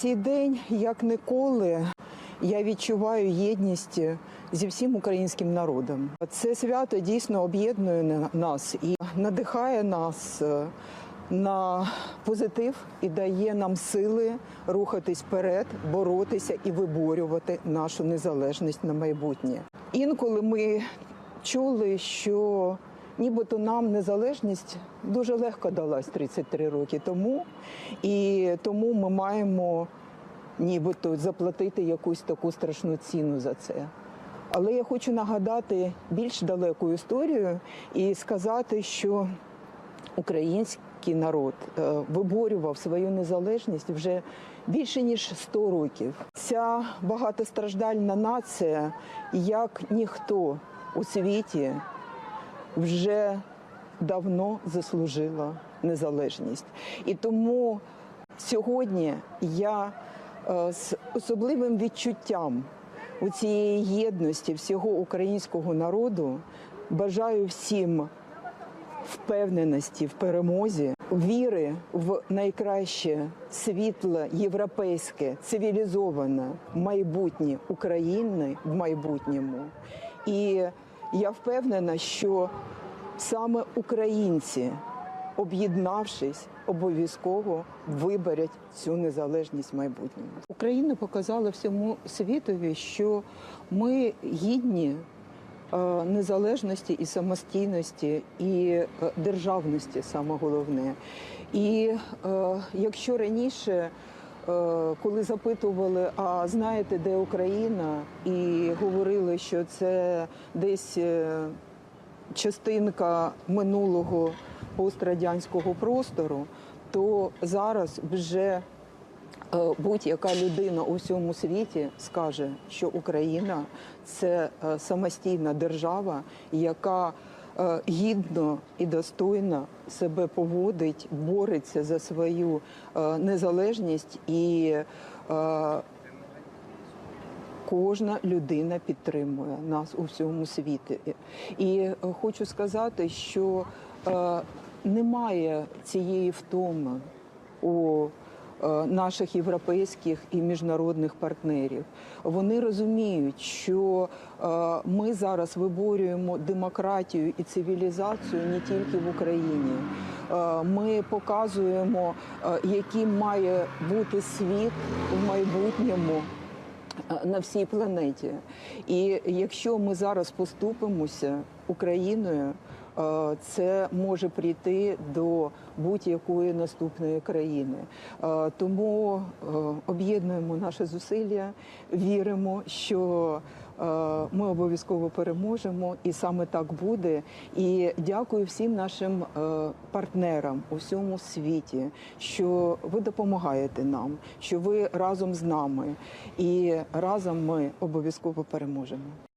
цей день, як ніколи, я відчуваю єдність зі всім українським народом. Це свято дійсно об'єднує нас і надихає нас е, на позитив і дає нам сили рухатись вперед, боротися і виборювати нашу незалежність на майбутнє. Інколи ми чули, що нібито нам незалежність дуже легко далась 33 роки тому, і тому ми маємо нібито заплатити якусь таку страшну ціну за це. Але я хочу нагадати більш далеку історію і сказати, що український народ е, виборював свою незалежність вже більше ніж 100 років. Ця багатостраждальна нація, як ніхто у світі, вже давно заслужила незалежність. І тому сьогодні я е, з особливим відчуттям у цієї єдності всього українського народу бажаю всім впевненості в перемозі, віри в найкраще світле, європейське, цивілізоване майбутнє України в майбутньому. І я впевнена, що саме українці, об'єднавшись, обов'язково виберуть цю незалежність в майбутньому. Україна показала всьому світові, що ми гідні е, незалежності і самостійності, і е, державності саме головне. І е, якщо раніше, коли запитували, а знаєте, де Україна, і говорили, що це десь е, частинка минулого пострадянського простору, то зараз вже Е, будь-яка людина у всьому світі скаже, що Україна це е, самостійна держава, яка е, гідно і достойно себе поводить, бореться за свою е, незалежність і е, Кожна людина підтримує нас у всьому світі. І е, хочу сказати, що е, немає цієї втоми е, наших європейських і міжнародних партнерів. Вони розуміють, що е, ми зараз виборюємо демократію і цивілізацію не тільки в Україні. Е, Ми показуємо, е, яким має бути світ в майбутньому е, на всій планеті. І якщо ми зараз поступимося Україною, е, це може прийти до будь-якої наступної країни. Е, Тому е, об'єднуємо наші зусилля, віримо, що е, ми обов'язково переможемо, і саме так буде. І дякую всім нашим е, партнерам у всьому світі, що ви допомагаєте нам, що ви разом з нами, і разом ми обов'язково переможемо.